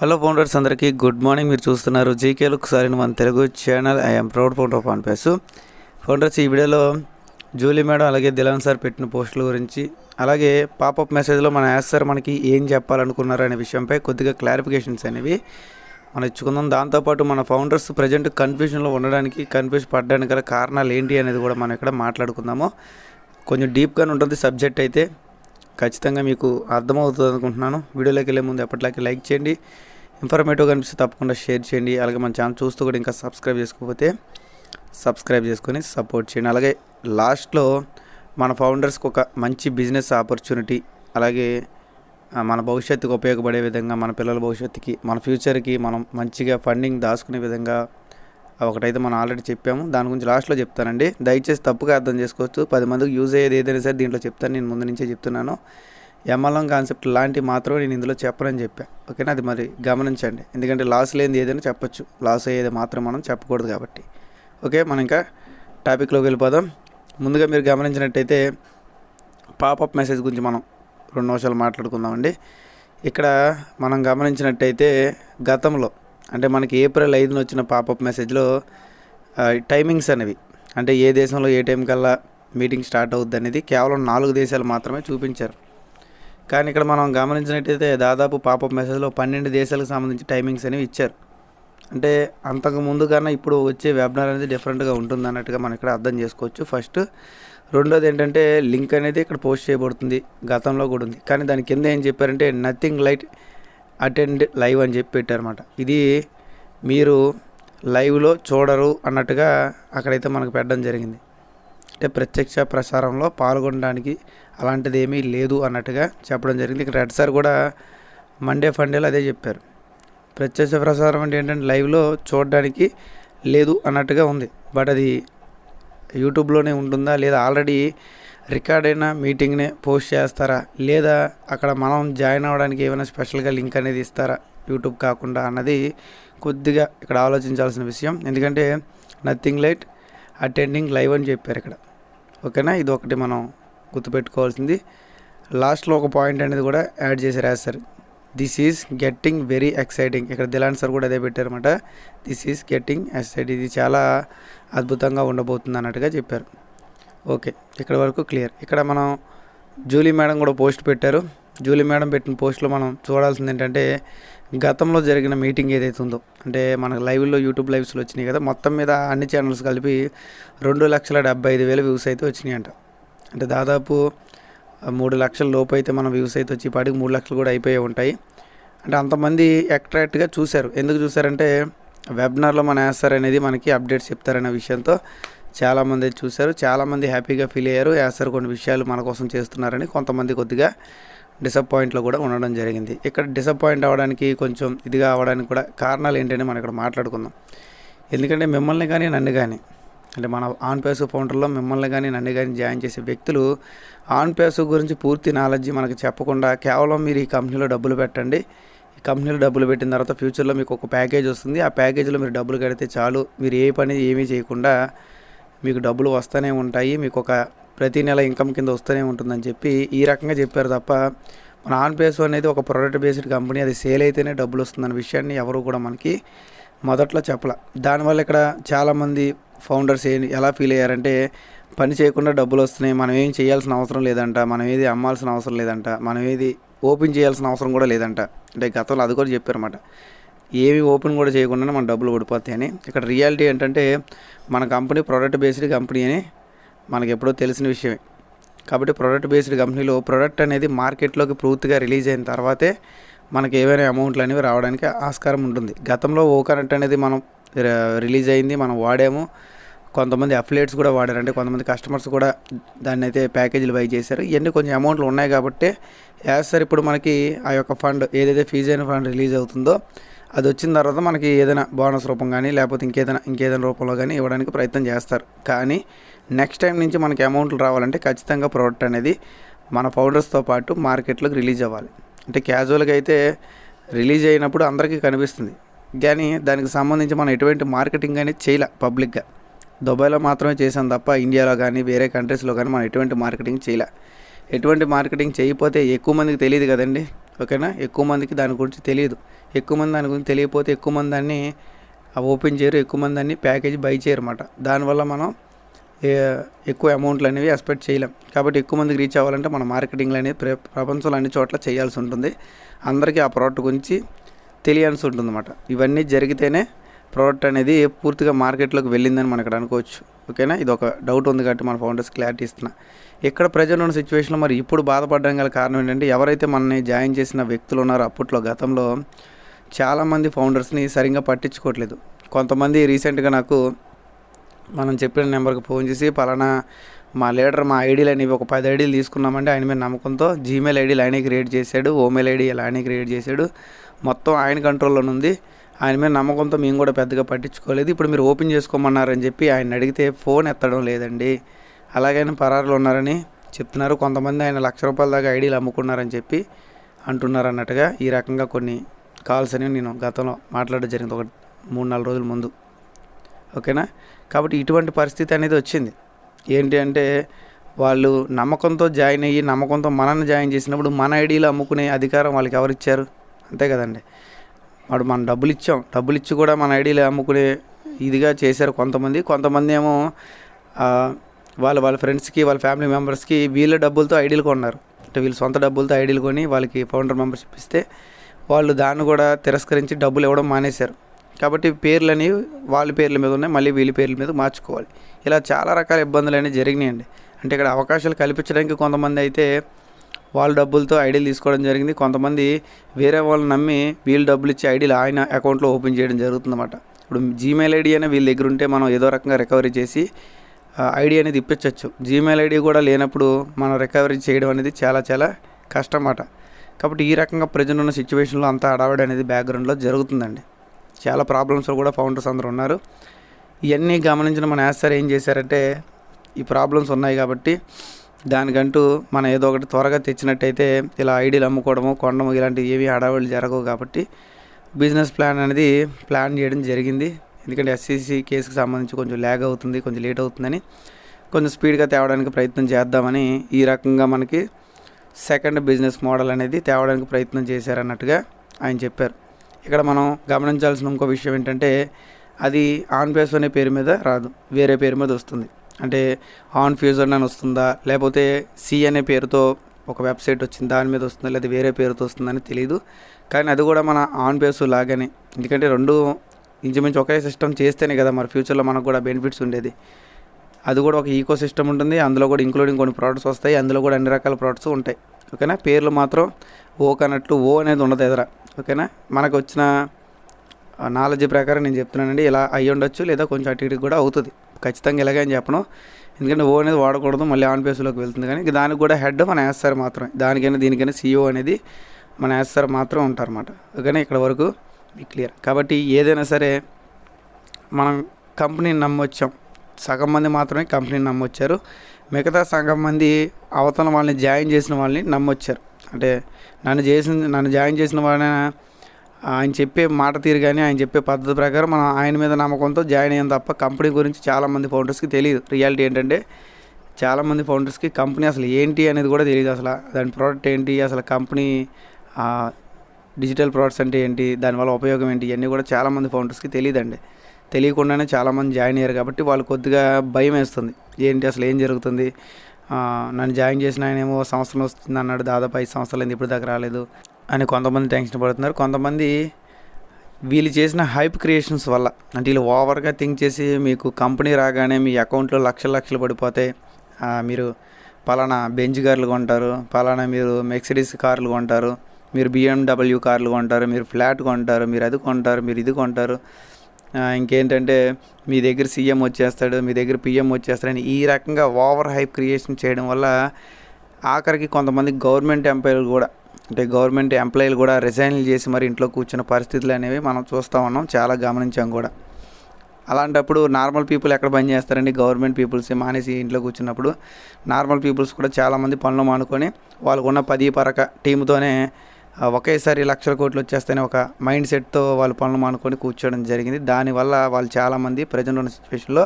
Hello founders అందరికీ good morning. మీరు చూస్తున్నారు జీకే లుక్ సార్ మన Telugu channel. I'm proud founder of Pesu founders ఈ వీడియోలో జూలీ మేడం అలాగే దిలాన్ సార్ పెట్టిన పోస్టుల గురించి అలాగే పాపప్ మెసేజ్లో మన యాస్ సార్ మనకి ఏం చెప్పాలనుకున్నారు అనే విషయంపై కొద్దిగా క్లారిఫికేషన్స్ అనేవి మనం ఇచ్చుకుందాం. దాంతోపాటు మన ఫౌండర్స్ ప్రజెంట్ కన్ఫ్యూజన్లో ఉండడానికి కన్ఫ్యూజ్ పడడానికి గల కారణాలు ఏంటి అనేది కూడా మనం ఇక్కడ మాట్లాడుకుందాము. కొంచెం డీప్గానే ఉంటుంది సబ్జెక్ట్ అయితే. ఖచ్చితంగా మీకు అర్థమవుతుంది అనుకుంటున్నాను వీడియోలోకి వెళ్ళే ముందు ఎప్పటిలాగే లైక్ చేయండి. ఇన్ఫర్మేటివ్గా కనిపిస్తే తప్పకుండా షేర్ చేయండి. అలాగే మన ఛానల్ చూస్తూ కూడా ఇంకా సబ్స్క్రైబ్ చేసుకోకపోతే సబ్స్క్రైబ్ చేసుకొని సపోర్ట్ చేయండి. అలాగే లాస్ట్లో మన ఫౌండర్స్కి ఒక మంచి బిజినెస్ ఆపర్చునిటీ అలాగే మన భవిష్యత్తుకు ఉపయోగపడే విధంగా మన పిల్లల భవిష్యత్తుకి మన ఫ్యూచర్కి మనం మంచిగా ఫండింగ్ దాచుకునే విధంగా ఒకటైతే మనం ఆల్రెడీ చెప్పాము. దాని గురించి లాస్ట్లో చెప్తానండి. దయచేసి తప్పుగా అర్థం చేసుకోవచ్చు. పది మందికి యూజ్ అయ్యేది ఏదైనా సరే దీంట్లో చెప్తాను. నేను ముందు నుంచే చెప్తున్నాను. ఎంఎల్ఎం కాన్సెప్ట్ లాంటి మాత్రమే నేను ఇందులో చెప్పనని చెప్పాను ఓకేనా? అది మరి గమనించండి. ఎందుకంటే లాస్ లేనిది ఏదైనా చెప్పొచ్చు. లాస్ అయ్యేది మాత్రం మనం చెప్పకూడదు కాబట్టి. ఓకే? మనం ఇంకా టాపిక్లోకి వెళ్ళిపోదాం. ముందుగా మీరు గమనించినట్టయితే పాపప్ మెసేజ్ గురించి మనం రెండు నిమిషాలు మాట్లాడుకుందామండి. ఇక్కడ మనం గమనించినట్టయితే గతంలో అంటే మనకి ఏప్రిల్ ఐదున వచ్చిన పాపప్ మెసేజ్లో టైమింగ్స్ అనేవి. అంటే ఏ దేశంలో ఏ టైం కల్లా మీటింగ్ స్టార్ట్ అవుద్ది అనేది కేవలం నాలుగు దేశాలు మాత్రమే చూపించారు. కానీ ఇక్కడ మనం గమనించినట్టయితే దాదాపు పాపప్ మెసేజ్లో పన్నెండు దేశాలకు సంబంధించి టైమింగ్స్ అనేవి ఇచ్చారు. అంటే అంతకు ముందు కన్నా ఇప్పుడు వచ్చే వెబినార్ అనేది డిఫరెంట్గా ఉంటుంది అన్నట్టుగా మనం ఇక్కడ అర్థం చేసుకోవచ్చు. ఫస్ట్ రెండోది ఏంటంటే లింక్ అనేది ఇక్కడ పోస్ట్ చేయబడుతుంది గతంలో కూడా ఉంది. కానీ దాని కింద ఏం చెప్పారంటే నథింగ్ లైట్ అటెండ్ లైవ్ అని చెప్పి పెట్టారన్నమాట. ఇది మీరు లైవ్లో చూడరు అన్నట్టుగా అక్కడైతే మనకు పెట్టడం జరిగింది. అంటే ప్రత్యక్ష ప్రసారంలో పాల్గొనడానికి అలాంటిది ఏమీ లేదు అన్నట్టుగా చెప్పడం జరిగింది. ఇక్కడ రెడ్ సార్ కూడా మండే ఫండేలో అదే చెప్పారు. ప్రత్యక్ష ప్రసారం అంటే ఏంటంటే లైవ్లో చూడడానికి లేదు అన్నట్టుగా ఉంది. బట్ అది యూట్యూబ్లోనే ఉంటుందా లేదా ఆల్రెడీ రికార్డ్ అయిన మీటింగ్నే పోస్ట్ చేస్తారా? లేదా అక్కడ మనం జాయిన్ అవ్వడానికి ఏమైనా స్పెషల్గా లింక్ అనేది ఇస్తారా? యూట్యూబ్ కాకుండా అన్నది కొద్దిగా ఇక్కడ ఆలోచించాల్సిన విషయం. ఎందుకంటే నథింగ్ లైట్ అటెండింగ్ లైవ్ అని చెప్పారు ఇక్కడ. ఓకేనా? ఇది ఒకటి మనం గుర్తుపెట్టుకోవాల్సింది. లాస్ట్లో ఒక పాయింట్ అనేది కూడా యాడ్ చేసి రాశారు. This is getting very exciting. ఇక్కడ దిలాన్ సార్ కూడా అదే పెట్టారన్నమాట. This is getting exciting. ఇది చాలా అద్భుతంగా ఉండబోతుంది అన్నట్టుగా చెప్పారు. ఓకే ఇక్కడ వరకు క్లియర్. ఇక్కడ మనం జూలీ మేడం కూడా పోస్ట్ పెట్టారు. జూలీ మేడం పెట్టిన పోస్ట్లో మనం చూడాల్సింది ఏంటంటే గతంలో జరిగిన మీటింగ్ ఏదైతే ఉందో అంటే మనకు లైవ్లో యూట్యూబ్ లైవ్స్లో వచ్చినాయి కదా మొత్తం మీద అన్ని ఛానల్స్ కలిపి రెండు లక్షల డెబ్బై ఐదు వేల వ్యూస్ అయితే వచ్చినాయి అంట. అంటే దాదాపు మూడు లక్షల లోపు అయితే మన వ్యూస్ అయితే వచ్చి పాటికి మూడు లక్షలు కూడా అయిపోయి ఉంటాయి. అంటే అంతమంది అట్రాక్ట్గా చూశారు. ఎందుకు చూశారంటే వెబినార్లో మన వేస్తారనేది అనేది మనకి అప్డేట్స్ చెప్తారనే విషయంతో చాలామంది చూశారు చాలామంది హ్యాపీగా ఫీల్ అయ్యారు. యాసర్ కొన్ని విషయాలు మన కోసం చేస్తున్నారని కొంతమంది కొద్దిగా డిసప్పాయింట్లో కూడా ఉండడం జరిగింది. ఇక్కడ డిసప్పాయింట్ అవ్వడానికి కొంచెం ఇదిగా అవ్వడానికి కూడా కారణాలు ఏంటని మనం ఇక్కడ మాట్లాడుకుందాం. ఎందుకంటే మిమ్మల్ని కానీ నన్ను కానీ అంటే మన ఆన్ పేసు ఫౌండర్లో మిమ్మల్ని కానీ నన్ను కానీ జాయిన్ చేసే వ్యక్తులు ఆన్ పేసు గురించి పూర్తి నాలెడ్జ్ మనకు చెప్పకుండా కేవలం మీరు ఈ కంపెనీలో డబ్బులు పెట్టండి. ఈ కంపెనీలో డబ్బులు పెట్టిన తర్వాత ఫ్యూచర్లో మీకు ఒక ప్యాకేజ్ వస్తుంది. ఆ ప్యాకేజీలో మీరు డబ్బులు కడితే చాలు. మీరు ఏ పని ఏమీ చేయకుండా మీకు డబ్బులు వస్తూనే ఉంటాయి మీకు ఒక ప్రతి నెల ఇన్కమ్ కింద వస్తూనే ఉంటుందని చెప్పి ఈ రకంగా చెప్పారు తప్ప మన ఆన్ పేసు అనేది ఒక ప్రొడక్ట్ బేస్డ్ కంపెనీ అది సేల్ అయితేనే డబ్బులు వస్తుందన్న విషయాన్ని ఎవరు కూడా మనకి మొదట్లో చెప్పలే. దానివల్ల ఇక్కడ చాలామంది ఫౌండర్స్ ఏ ఎలా ఫీల్ అయ్యారంటే పని చేయకుండా డబ్బులు వస్తున్నాయి మనం ఏం చేయాల్సిన అవసరం లేదంట మనం ఏది అమ్మాల్సిన అవసరం లేదంట మనం ఏది ఓపెన్ చేయాల్సిన అవసరం కూడా లేదంట. అంటే గతంలో అది కూడా చెప్పారన్నమాట. ఏవి ఓపెన్ కూడా చేయకుండానే మన డబ్బులు పడిపోతాయని. ఇక్కడ రియాలిటీ ఏంటంటే మన కంపెనీ ప్రోడక్ట్ బేస్డ్ కంపెనీ అని మనకి ఎప్పుడో తెలిసిన విషయమే. కాబట్టి ప్రోడక్ట్ బేస్డ్ కంపెనీలో ప్రోడక్ట్ అనేది మార్కెట్లోకి పూర్తిగా రిలీజ్ అయిన తర్వాతే మనకి ఏవైనా అమౌంట్లు అనేవి రావడానికి ఆస్కారం ఉంటుంది. గతంలో ఓ కరెంట్ అనేది మనం రిలీజ్ అయింది మనం వాడాము. కొంతమంది అఫిలియేట్స్ కూడా వాడారు అంటే కొంతమంది కస్టమర్స్ కూడా దాన్ని అయితే ప్యాకేజీలు బై చేశారు. ఇవన్నీ కొంచెం అమౌంట్లు ఉన్నాయి కాబట్టి యాజ్ సార్ ఇప్పుడు మనకి ఆ యొక్క ఫండ్ ఏదైతే ఫీజు అయిన ఫండ్ రిలీజ్ అవుతుందో అది వచ్చిన తర్వాత మనకి ఏదైనా బోనస్ రూపం కానీ లేకపోతే ఇంకేదైనా ఇంకేదైనా రూపంలో కానీ ఇవ్వడానికి ప్రయత్నం చేస్తారు. కానీ నెక్స్ట్ టైం నుంచి మనకి అమౌంట్లు రావాలంటే ఖచ్చితంగా ప్రోడక్ట్ అనేది మన పౌడర్స్తో పాటు మార్కెట్లోకి రిలీజ్ అవ్వాలి. అంటే క్యాజువల్గా అయితే రిలీజ్ అయినప్పుడు అందరికీ కనిపిస్తుంది. కానీ దానికి సంబంధించి మనం ఎటువంటి మార్కెటింగ్ అనేది చేయలే పబ్లిక్గా. దుబాయ్లో మాత్రమే చేసాం తప్ప ఇండియాలో కానీ వేరే కంట్రీస్లో కానీ మనం ఎటువంటి మార్కెటింగ్ చేయలే. ఎటువంటి మార్కెటింగ్ చేయకపోతే ఎక్కువ మందికి తెలియదు కదండి. ఓకేనా ఎక్కువ మందికి దాని గురించి తెలియదు. ఎక్కువ మంది దాని గురించి తెలియకపోతే ఎక్కువ మంది దాన్ని ఓపెన్ చేయరు ఎక్కువ మంది దాన్ని ప్యాకేజ్ బై చేయరు అన్నమాట దానివల్ల మనం ఎక్కువ అమౌంట్లు అనేవి ఎక్స్పెక్ట్ చేయలేం. కాబట్టి ఎక్కువ మందికి రీచ్ అవ్వాలంటే మన మార్కెటింగ్లు అనేది ప్ర ప్రపంచంలో అన్ని చోట్ల చేయాల్సి ఉంటుంది. అందరికీ ఆ ప్రోడక్ట్ గురించి తెలియాల్సి ఉంటుంది అన్నమాట ఇవన్నీ జరిగితేనే ప్రోడక్ట్ అనేది పూర్తిగా మార్కెట్లోకి వెళ్ళిందని మనం ఇక్కడ అనుకోవచ్చు. ఓకేనా? ఇది ఒక డౌట్ ఉంది కాబట్టి మన ఫౌండర్స్ క్లారిటీ ఇస్తున్నా. ఇక్కడ ప్రజెంట్ ఉన్న సిచ్యువేషన్లో మరి ఇప్పుడు బాధపడడం గల కారణం ఏంటంటే ఎవరైతే మనని జాయిన్ చేసిన వ్యక్తులు ఉన్నారో అప్పట్లో గతంలో చాలామంది ఫౌండర్స్ని సరిగ్గా పట్టించుకోవట్లేదు. కొంతమంది రీసెంట్గా నాకు మనం చెప్పిన నెంబర్కి ఫోన్ చేసి పలానా మా లీడర్ మా ఐడీలు అనేవి ఒక పది ఐడీలు తీసుకున్నామంటే ఆయన మీద నమ్మకంతో జీమెయిల్ ఐడీలు ఆయనే క్రియేట్ చేశాడు ఓమెయిల్ ఐడి ఆయనే క్రియేట్ చేశాడు. మొత్తం ఆయన కంట్రోల్లోనే ఉంది. ఆయన మీద నమ్మకంతో మేము కూడా పెద్దగా పట్టించుకోలేదు. ఇప్పుడు మీరు ఓపెన్ చేసుకోమన్నారని చెప్పి ఆయన అడిగితే ఫోన్ ఎత్తడం లేదండి. అలాగైనా పరారులు ఉన్నారని చెప్తున్నారు. కొంతమంది ఆయన లక్ష రూపాయల దాకా ఐడీలు అమ్ముకున్నారని చెప్పి అంటున్నారు అన్నట్టుగా ఈ రకంగా కొన్ని కాల్స్ అనేవి నేను గతంలో మాట్లాడడం జరిగింది ఒక మూడు నాలుగు రోజుల ముందు. ఓకేనా? కాబట్టి ఇటువంటి పరిస్థితి అనేది వచ్చింది. ఏంటి అంటే వాళ్ళు నమ్మకంతో జాయిన్ అయ్యి నమ్మకంతో మనల్ని జాయిన్ చేసినప్పుడు మన ఐడీలు అమ్ముకునే అధికారం వాళ్ళకి ఎవరు ఇచ్చారు? అంతే కదండి. వాడు మనం డబ్బులు ఇచ్చాం. డబ్బులు ఇచ్చి కూడా మన ఐడీలు అమ్ముకునే ఇదిగా చేశారు కొంతమంది. కొంతమంది ఏమో వాళ్ళ వాళ్ళ ఫ్రెండ్స్కి వాళ్ళ ఫ్యామిలీ మెంబర్స్కి వీళ్ళ డబ్బులతో ఐడీలు కొన్నారు. అంటే వీళ్ళ సొంత డబ్బులతో ఐడీలు కొని వాళ్ళకి ఫౌండర్ మెంబర్షిప్ ఇస్తే వాళ్ళు దాన్ని కూడా తిరస్కరించి డబ్బులు ఇవ్వడం మానేశారు. కాబట్టి పేర్లని వాళ్ళ పేర్ల మీద ఉన్నాయి మళ్ళీ వీళ్ళ పేర్ల మీద మార్చుకోవాలి. ఇలా చాలా రకాల ఇబ్బందులు అనేవి జరిగినాయండి. అంటే ఇక్కడ అవకాశాలు కల్పించడానికి కొంతమంది అయితే వాళ్ళ డబ్బులతో ఐడీలు తీసుకోవడం జరిగింది. కొంతమంది వేరే వాళ్ళని నమ్మి వీళ్ళు డబ్బులు ఇచ్చి ఐడీలు ఆయన అకౌంట్లో ఓపెన్ చేయడం జరుగుతుందన్నమాట. ఇప్పుడు జీమెయిల్ ఐడి అయినా వీళ్ళ దగ్గర ఉంటే మనం ఏదో రకంగా రికవరీ చేసి ఐడి అనేది ఇప్పించవచ్చు జీమెయిల్ ఐడి కూడా లేనప్పుడు మనం రికవరీ చేయడం అనేది చాలా చాలా కష్టం అన్నమాట కాబట్టి ఈ రకంగా ప్రజెంట్ ఉన్న సిచ్యువేషన్లో అంతా అడావిడి అనేది బ్యాక్గ్రౌండ్లో జరుగుతుందండి. చాలా ప్రాబ్లమ్స్లో కూడా ఫౌండర్స్ అందరూ ఉన్నారు. ఇవన్నీ గమనించిన మన యాస్సార్ ఏం చేశారంటే ఈ ప్రాబ్లమ్స్ ఉన్నాయి కాబట్టి దానికంటూ మనం ఏదో ఒకటి త్వరగా తెచ్చినట్టయితే ఇలా ఐడీలు అమ్ముకోవడము కొండము ఇలాంటివి ఏవి హడావిడి జరగవు కాబట్టి బిజినెస్ ప్లాన్ అనేది ప్లాన్ చేయడం జరిగింది. ఎందుకంటే ఎస్సీసీ కేసుకి సంబంధించి కొంచెం ల్యాగ్ అవుతుంది కొంచెం లేట్ అవుతుందని కొంచెం స్పీడ్గా తేవడానికి ప్రయత్నం చేద్దామని ఈ రకంగా మనకి సెకండ్ బిజినెస్ మోడల్ అనేది తేవడానికి ప్రయత్నం చేశారన్నట్టుగా ఆయన చెప్పారు. ఇక్కడ మనం గమనించాల్సిన ఇంకో విషయం ఏంటంటే అది ఆన్ ఫేస్ అనే పేరు మీద రాదు వేరే పేరు మీద వస్తుంది. అంటే ఆన్ ఫ్యూజర్ అని వస్తుందా లేకపోతే సి అనే పేరుతో ఒక వెబ్సైట్ వచ్చింది దాని మీద వస్తుందా లేదా వేరే పేరుతో వస్తుందని తెలియదు కానీ అది కూడా మన ఆన్ పేసు లాగానే. ఎందుకంటే రెండు ఇంచుమించు ఒకే సిస్టమ్ చేస్తేనే కదా మరి ఫ్యూచర్లో మనకు కూడా బెనిఫిట్స్ ఉండేది. అది కూడా ఒక ఈకో సిస్టమ్ ఉంటుంది. అందులో కూడా ఇంక్లూడింగ్ కొన్ని ప్రోడక్ట్స్ వస్తాయి. అందులో కూడా అన్ని రకాల ప్రోడక్ట్స్ ఉంటాయి. ఓకేనా? పేర్లు మాత్రం ఓ కన్నట్లు ఓ అనేది ఉండదు ఎదుర. ఓకేనా? మనకు వచ్చిన నాలెడ్జ్ ప్రకారం నేను చెప్తున్నానండి. ఇలా అయ్యి ఉండొచ్చు లేదా కొంచెం అటు ఇటు కూడా అవుతుంది. ఖచ్చితంగా ఇలాగే అని చెప్పను. ఎందుకంటే ఓ అనేది వాడకూడదు. మళ్ళీ ఆన్ పేస్లోకి వెళ్తుంది కానీ దానికి కూడా హెడ్ మన యాస్తారు మాత్రమే. దానికైనా దీనికైనా సీఈఓ అనేది మన యాస్తారు మాత్రం ఉంటారన్నమాట. ఓకేనా? ఇక్కడ వరకు మీకు క్లియర్ కాబట్టి ఏదైనా సరే మనం కంపెనీని నమ్మొచ్చాం. సగం మంది మాత్రమే కంపెనీని నమ్మొచ్చారు. మిగతా సగం మంది అవతల వాళ్ళని జాయిన్ చేసిన వాళ్ళని నమ్మొచ్చారు. అంటే నన్ను చేసిన నన్ను జాయిన్ చేసిన వాళ్ళని ఆయన చెప్పే మాట తీరు కానీ ఆయన చెప్పే పద్ధతి ప్రకారం మనం ఆయన మీద నమ్మకంతో జాయిన్ అయ్యాం తప్ప కంపెనీ గురించి చాలామంది ఫౌండర్స్కి తెలియదు. రియాలిటీ ఏంటంటే చాలామంది ఫౌండర్స్కి కంపెనీ అసలు ఏంటి అనేది కూడా తెలియదు. అసలు దాని ప్రోడక్ట్ ఏంటి? అసలు కంపెనీ డిజిటల్ ప్రోడక్ట్స్ అంటే ఏంటి దానివల్ల ఉపయోగం ఏంటి ఇవన్నీ కూడా చాలామంది ఫౌండర్స్కి తెలియదండి. తెలియకుండానే చాలామంది జాయిన్ అయ్యారు కాబట్టి వాళ్ళు కొద్దిగా భయం వేస్తుంది. ఏంటి అసలు ఏం జరుగుతుంది? నన్ను జాయిన్ చేసిన ఆయన ఏమో సంవత్సరం వస్తుంది అన్నాడు దాదాపు ఐదు సంవత్సరాలు అయింది ఇప్పుడు దాకా రాలేదు అని కొంతమంది టెన్షన్ పడుతున్నారు. కొంతమంది వీళ్ళు చేసిన హైప్ క్రియేషన్స్ వల్ల అంటే వీళ్ళు ఓవర్గా థింక్ చేసి మీకు కంపెనీ రాగానే మీ అకౌంట్లో లక్షలు లక్షలు పడిపోతాయి మీరు పలానా బెంజ్ కార్లు కొంటారు పలానా మీరు మెక్సిడీస్ కార్లు కొంటారు మీరు బిఎండబ్ల్యూ కార్లు కొంటారు మీరు ఫ్లాట్ కొంటారు మీరు అది కొంటారు మీరు ఇది కొంటారు. ఇంకేంటంటే మీ దగ్గర సీఎం వచ్చేస్తాడు మీ దగ్గర పిఎం వచ్చేస్తాడని ఈ రకంగా ఓవర్ హైప్ క్రియేషన్ చేయడం వల్ల ఆఖరికి కొంతమంది గవర్నమెంట్ ఎంప్లాయీలు కూడా అంటే గవర్నమెంట్ ఎంప్లాయీలు కూడా రిజైన్లు చేసి మరి ఇంట్లో కూర్చున్న పరిస్థితులు అనేవి మనం చూస్తూ ఉన్నాం చాలా గమనించాం కూడా. అలాంటప్పుడు నార్మల్ పీపుల్ ఎక్కడ పని చేస్తారండి? గవర్నమెంట్ పీపుల్స్ మానేసి ఇంట్లో కూర్చున్నప్పుడు. నార్మల్ పీపుల్స్ కూడా చాలామంది పనులు మానుకొని వాళ్ళకున్న పది పరక టీంతోనే ఒకేసారి లక్షల కోట్లు వచ్చేస్తేనే ఒక మైండ్ సెట్తో వాళ్ళు పనులు మానుకొని కూర్చోవడం జరిగింది. దానివల్ల వాళ్ళు చాలామంది ప్రజెంట్ ఉన్న సిచ్యువేషన్లో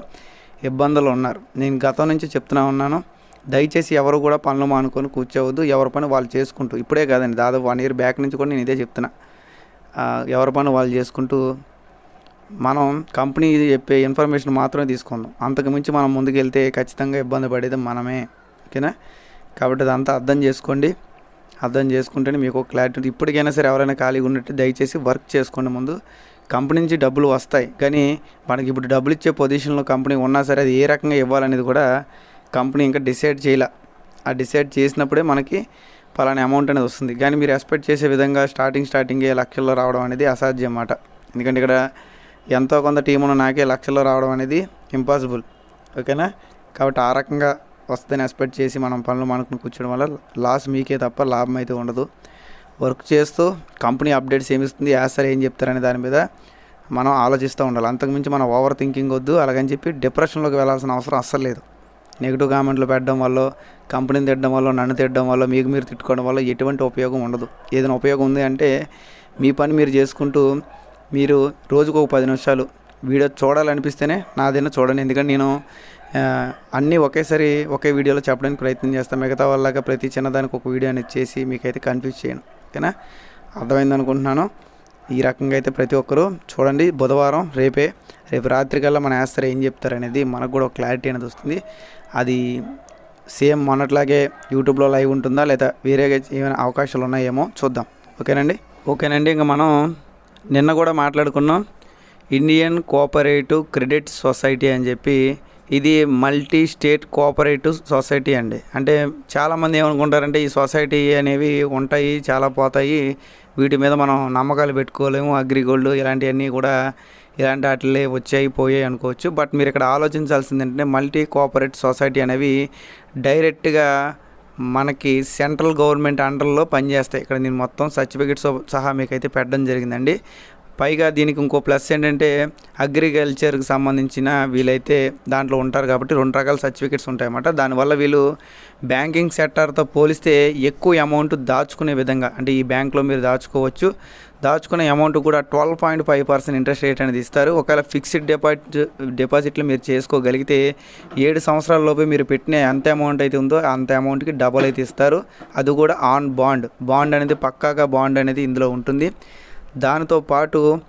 ఇబ్బందులు ఉన్నారు. నేను గతం నుంచి చెప్తున్నా ఉన్నాను దయచేసి ఎవరు కూడా పనులు మానుకొని కూర్చోవద్దు ఎవరి పని వాళ్ళు చేసుకుంటూ. ఇప్పుడే కాదండి దాదాపు వన్ ఇయర్ బ్యాక్ నుంచి కూడా నేను ఇదే చెప్తున్నా. ఎవరి పని వాళ్ళు చేసుకుంటూ మనం కంపెనీ చెప్పే ఇన్ఫర్మేషన్ మాత్రమే తీసుకుందాం. అంతకు మించి మనం ముందుకెళ్తే ఖచ్చితంగా ఇబ్బంది పడేది మనమే ఓకేనా? కాబట్టి అదంతా అర్థం చేసుకోండి. అర్థం చేసుకుంటేనే మీకు ఒక క్లారిటీ ఉంటుంది. ఇప్పటికైనా సరే ఎవరైనా ఖాళీగా ఉన్నట్టు దయచేసి వర్క్ చేసుకోండి ముందు. కంపెనీ నుంచి డబ్బులు వస్తాయి. కానీ మనకి ఇప్పుడు డబ్బులు ఇచ్చే పొజిషన్లో కంపెనీ ఉన్నా సరే అది ఏ రకంగా ఇవ్వాలనేది కూడా కంపెనీ ఇంకా డిసైడ్ చేయలే. ఆ డిసైడ్ చేసినప్పుడే మనకి పలానా అమౌంట్ అనేది వస్తుంది. కానీ మీరు ఎక్స్పెక్ట్ చేసే విధంగా స్టార్టింగ్ స్టార్టింగే లక్షల్లో రావడం అనేది అసాధ్యం అన్నమాట. ఎందుకంటే ఇక్కడ ఎంతో కొంత టీం ఉన్న నాకే లక్షల్లో రావడం అనేది ఇంపాసిబుల్ ఓకేనా కాబట్టి ఆ రకంగా వస్తుందని ఎక్స్పెక్ట్ చేసి మనం పనులు మనకుని కూర్చోడం వల్ల లాస్ మీకే తప్ప లాభం అయితే ఉండదు. వర్క్ చేస్తూ కంపెనీ అప్డేట్స్ ఏమి ఇస్తుంది యాసర్ ఏం చెప్తారనే దాని మీద మనం ఆలోచిస్తూ ఉండాలి. అంతకుమించి మనం ఓవర్ థింకింగ్ వద్దు. అలాగని చెప్పి డిప్రెషన్లోకి వెళ్ళాల్సిన అవసరం అస్సలు లేదు. నెగిటివ్ కామెంట్లు పెట్టడం వల్ల కంపెనీని తిట్టడం వల్ల నన్ను తిట్టడం వల్ల మీకు మీరు తిట్టుకోవడం వల్ల ఎటువంటి ఉపయోగం ఉండదు. ఏదైనా ఉపయోగం ఉంది అంటే మీ పని మీరు చేసుకుంటూ మీరు రోజుకు ఒక పది నిమిషాలు వీడియో చూడాలనిపిస్తేనే నాదైనా చూడండి. ఎందుకంటే నేను అన్నీ ఒకేసారి ఒకే వీడియోలో చెప్పడానికి ప్రయత్నం చేస్తాను మిగతా వాళ్ళగా ప్రతి చిన్నదానికి ఒక వీడియో అనేది చేసి మీకైతే కన్ఫ్యూజ్ చేయను. ఓకేనా? అర్థమైంది అనుకుంటున్నాను. ఈ రకంగా అయితే ప్రతి ఒక్కరూ చూడండి. బుధవారం రేపే రేపు రాత్రికల్లా మన యాస్తారు ఏం చెప్తారనేది మనకు కూడా ఒక క్లారిటీ అనేది వస్తుంది. అది సేమ్ మొన్నట్లాగే యూట్యూబ్లో లైవ్ ఉంటుందా? లేదా వేరేగా ఏమైనా అవకాశాలు ఉన్నాయేమో చూద్దాం. ఓకేనండి? ఓకేనండి. ఇంకా మనం నిన్న కూడా మాట్లాడుకున్నాం. ఇండియన్ కోఆపరేటివ్ క్రెడిట్ సొసైటీ అని చెప్పి ఇది మల్టీ స్టేట్ కోఆపరేటివ్ సొసైటీ అండి. అంటే చాలామంది ఏమనుకుంటారంటే ఈ సొసైటీ అనేవి ఉంటాయి చాలా పోతాయి. వీటి మీద మనం నమ్మకాలు పెట్టుకోలేము. అగ్రిగోల్డ్ ఇలాంటివన్నీ కూడా ఇలాంటి వాటిలే వచ్చాయి పోయాయి అనుకోవచ్చు. బట్ మీరు ఇక్కడ ఆలోచించాల్సింది ఏంటంటే మల్టీ కోఆపరేటివ్ సొసైటీ అనేవి డైరెక్ట్గా మనకి సెంట్రల్ గవర్నమెంట్ అండర్లో పనిచేస్తాయి. ఇక్కడ నేను మొత్తం సర్టిఫికెట్స్ సహా మీకైతే పెట్టడం జరిగిందండి. పైగా దీనికి ఇంకో ప్లస్ ఏంటంటే అగ్రికల్చర్కి సంబంధించిన వీలైతే దాంట్లో ఉంటారు కాబట్టి రెండు రకాల సర్టిఫికెట్స్ ఉంటాయన్నమాట. దానివల్ల వీళ్ళు బ్యాంకింగ్ సెక్టార్తో పోలిస్తే ఎక్కువ అమౌంట్ దాచుకునే విధంగా అంటే ఈ బ్యాంక్లో మీరు దాచుకోవచ్చు. దాచుకునే అమౌంట్ కూడా twelve point five percent interest rate అనేది ఇస్తారు. ఒకవేళ ఫిక్స్డ్ డిపాజిట్ డిపాజిట్లు మీరు చేసుకోగలిగితే ఏడు సంవత్సరాలలోపే మీరు పెట్టిన ఎంత అమౌంట్ అయితే ఉందో అంత అమౌంట్కి డబల్ అయితే ఇస్తారు. అది కూడా ఆన్ బాండ్. బాండ్ అనేది పక్కాగా బాండ్ అనేది ఇందులో ఉంటుంది. దానితో పాటు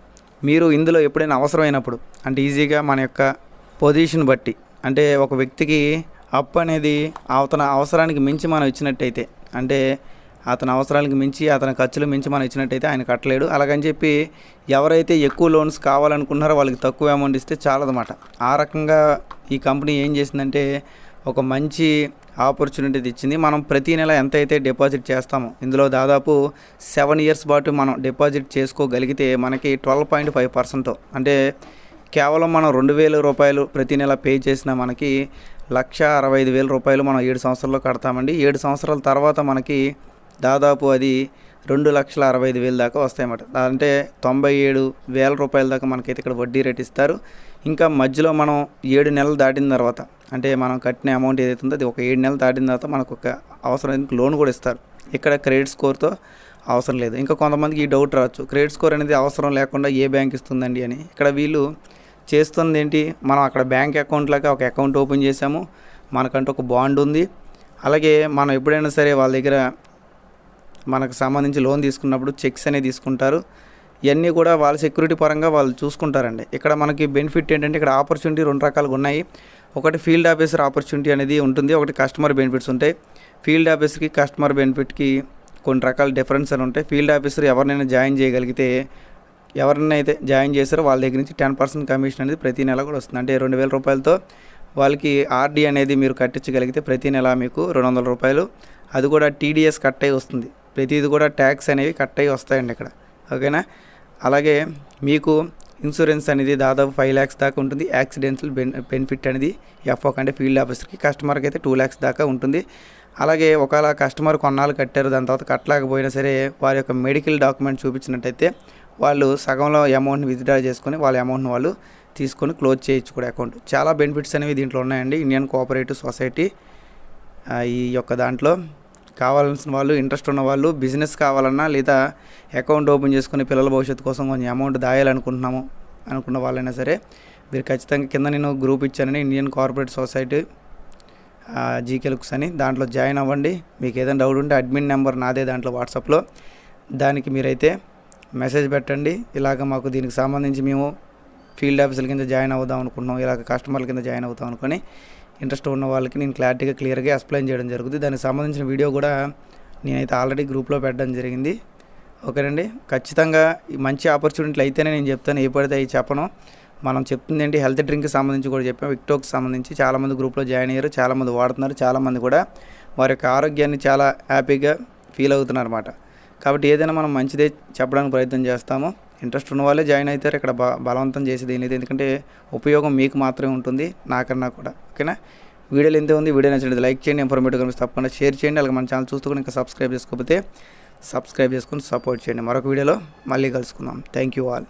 మీరు ఇందులో ఎప్పుడైనా అవసరమైనప్పుడు అంటే ఈజీగా మన యొక్క పొజిషన్ బట్టి అంటే ఒక వ్యక్తికి అప్ అనేది అతని అవసరానికి మించి మనం ఇచ్చినట్టయితే అంటే అతని అవసరాలకు మించి అతని ఖర్చులు మించి మనం ఇచ్చినట్టయితే ఆయన కట్టలేడు. అలాగని చెప్పి ఎవరైతే ఎక్కువ లోన్స్ కావాలనుకున్నారో వాళ్ళకి తక్కువ అమౌంట్ ఇస్తే చాలదన్నమాట. ఆ రకంగా ఈ కంపెనీ ఏం చేసిందంటే ఒక మంచి ఆపర్చునిటీ ఇచ్చింది మనం ప్రతి నెల ఎంత అయితే డిపాజిట్ చేస్తామో ఇందులో దాదాపు సెవెన్ ఇయర్స్ పాటు మనం డిపాజిట్ చేసుకోగలిగితే మనకి ట్వెల్వ్ పాయింట్ ఫైవ్ పర్సెంట్ అంటే కేవలం మనం రెండు వేల రూపాయలు ప్రతి నెల పే చేసిన మనకి లక్ష అరవై ఐదు వేల రూపాయలు మనం ఏడు సంవత్సరాల్లో కడతామండి. ఏడు సంవత్సరాల తర్వాత మనకి దాదాపు అది రెండు లక్షల అరవై ఐదు వేలు దాకా వస్తాయన్నమాట. అంటే తొంభై ఏడు వేల రూపాయల దాకా మనకైతే ఇక్కడ వడ్డీ రేట్ ఇస్తారు. ఇంకా మధ్యలో మనం ఏడు నెలలు దాటిన తర్వాత అంటే మనం కట్టిన అమౌంట్ ఏదైతే ఉందో అది ఒక ఏడు నెలలు దాటిన తర్వాత మనకు ఒక అవసరం లోన్ కూడా ఇస్తారు. ఇక్కడ క్రెడిట్ స్కోర్తో అవసరం లేదు. ఇంకా కొంతమందికి ఈ డౌట్ రావచ్చు. క్రెడిట్ స్కోర్ అనేది అవసరం లేకుండా ఏ బ్యాంక్ ఇస్తుందండి అని. ఇక్కడ వీళ్ళు చేస్తుంది ఏంటి? మనం అక్కడ బ్యాంక్ అకౌంట్ లాగా ఒక అకౌంట్ ఓపెన్ చేసాము మనకంటూ ఒక బాండ్ ఉంది. అలాగే మనం ఎప్పుడైనా సరే వాళ్ళ దగ్గర మనకు సంబంధించి లోన్ తీసుకున్నప్పుడు చెక్స్ అనేవి తీసుకుంటారు. ఇవన్నీ కూడా వాళ్ళ సెక్యూరిటీ పరంగా వాళ్ళు చూసుకుంటారండి. ఇక్కడ మనకి బెనిఫిట్ ఏంటంటే ఇక్కడ ఆపర్చునిటీ రెండు రకాలుగా ఉన్నాయి. ఒకటి ఫీల్డ్ ఆఫీసర్ ఆపర్చునిటీ అనేది ఉంటుంది ఒకటి కస్టమర్ బెనిఫిట్స్ ఉంటాయి. ఫీల్డ్ ఆఫీసర్కి కస్టమర్ బెనిఫిట్కి కొన్ని రకాల డిఫరెన్స్ అని ఉంటాయి. ఫీల్డ్ ఆఫీసర్ ఎవరినైనా జాయిన్ చేయగలిగితే ఎవరినైనా అయితే జాయిన్ చేశారో వాళ్ళ దగ్గర నుంచి టెన్ పర్సెంట్ కమిషన్ అనేది ప్రతి నెల కూడా వస్తుంది. అంటే రెండు వేల రూపాయలతో వాళ్ళకి ఆర్డీ అనేది మీరు కట్టించగలిగితే ప్రతి నెల మీకు రెండు వందల రూపాయలు. అది కూడా టీడీఎస్ కట్ అయి వస్తుంది. ప్రతిది కూడా ట్యాక్స్ అనేవి కట్ అయి వస్తాయండి ఇక్కడ. ఓకేనా? అలాగే మీకు ఇన్సూరెన్స్ అనేది దాదాపు ఫైవ్ ల్యాక్స్ దాకా ఉంటుంది. యాక్సిడెంటల్ బెన్ బెనిఫిట్ అనేది ఎఫ్ఓ అంటే ఫీల్డ్ ఆఫీసర్కి కస్టమర్కి అయితే టూ ల్యాక్స్ దాకా ఉంటుంది. అలాగే ఒకవేళ కస్టమర్ కొన్నాళ్ళు కట్టారు దాని తర్వాత కట్టలేకపోయినా సరే వారి యొక్క మెడికల్ డాక్యుమెంట్ చూపించినట్టయితే వాళ్ళు సగంలో అమౌంట్ని విత్డ్రా చేసుకొని వాళ్ళ అమౌంట్ని వాళ్ళు తీసుకొని క్లోజ్ చేయొచ్చు కూడా అకౌంట్. చాలా బెనిఫిట్స్ అనేవి దీంట్లో ఉన్నాయండి. ఇండియన్ కోఆపరేటివ్ సొసైటీ ఈ యొక్క దాంట్లో కావాల్సిన వాళ్ళు ఇంట్రెస్ట్ ఉన్న వాళ్ళు బిజినెస్ కావాలన్నా లేదా అకౌంట్ ఓపెన్ చేసుకుని పిల్లల భవిష్యత్తు కోసం కొంచెం అమౌంట్ దాయాలనుకుంటున్నాము అనుకున్న వాళ్ళైనా సరే మీరు ఖచ్చితంగా కింద నేను గ్రూప్ ఇచ్చానని Indian corporate society GK looks అని దాంట్లో జాయిన్ అవ్వండి. మీకు ఏదైనా డౌట్ ఉంటే అడ్మిన్ నెంబర్ నాదే దాంట్లో వాట్సాప్లో దానికి మీరైతే మెసేజ్ పెట్టండి. ఇలాగ మాకు దీనికి సంబంధించి మేము ఫీల్డ్ ఆఫీసుల కింద జాయిన్ అవుదాం అనుకుంటున్నాం ఇలాగ కస్టమర్ల కింద జాయిన్ అవుతాం అనుకొని ఇంట్రెస్ట్ ఉన్న వాళ్ళకి నేను క్లారిటీగా క్లియర్గా ఎక్స్ప్లెయిన్ చేయడం జరుగుతుంది. దానికి సంబంధించిన వీడియో కూడా నేనైతే ఆల్రెడీ గ్రూప్లో పెట్టడం జరిగింది. ఓకేనండి? ఖచ్చితంగా మంచి ఆపర్చునిటీలు అయితేనే నేను చెప్తాను. ఏ పడితే అవి చెప్పను. మనం చెప్తుంది ఏంటి హెల్త్ డ్రింక్కి సంబంధించి కూడా చెప్పాం. విక్టోకి సంబంధించి చాలామంది గ్రూప్లో జాయిన్ అయ్యారు. చాలామంది వాడుతున్నారు. చాలామంది కూడా వారి యొక్క ఆరోగ్యాన్ని చాలా హ్యాపీగా ఫీల్ అవుతున్నారు అనమాట కాబట్టి ఏదైనా మనం మంచిదే చెప్పడానికి ప్రయత్నం చేస్తాము. ఇంట్రెస్ట్ ఉన్న వాళ్ళే జాయిన్ అవుతారు. ఇక్కడ బ బలవంతం చేసేది ఏం లేదు ఎందుకంటే ఉపయోగం మీకు మాత్రమే ఉంటుంది నాకన్నా కూడా. ఓకేనా? వీడియోలు ఎంత ఉంది వీడియో నచ్చినట్లయితే లైక్ చేయండి ఇన్ఫర్మేటివ్ కనిపిస్తే తప్పకుండా షేర్ చేయండి అలాగే మన ఛానల్ చూస్తూ కూడా ఇంకా సబ్స్క్రైబ్ చేసుకోకపోతే సబ్స్క్రైబ్ చేసుకుని సపోర్ట్ చేయండి. మరొక వీడియోలో మళ్ళీ కలుసుకుందాం. Thank you all.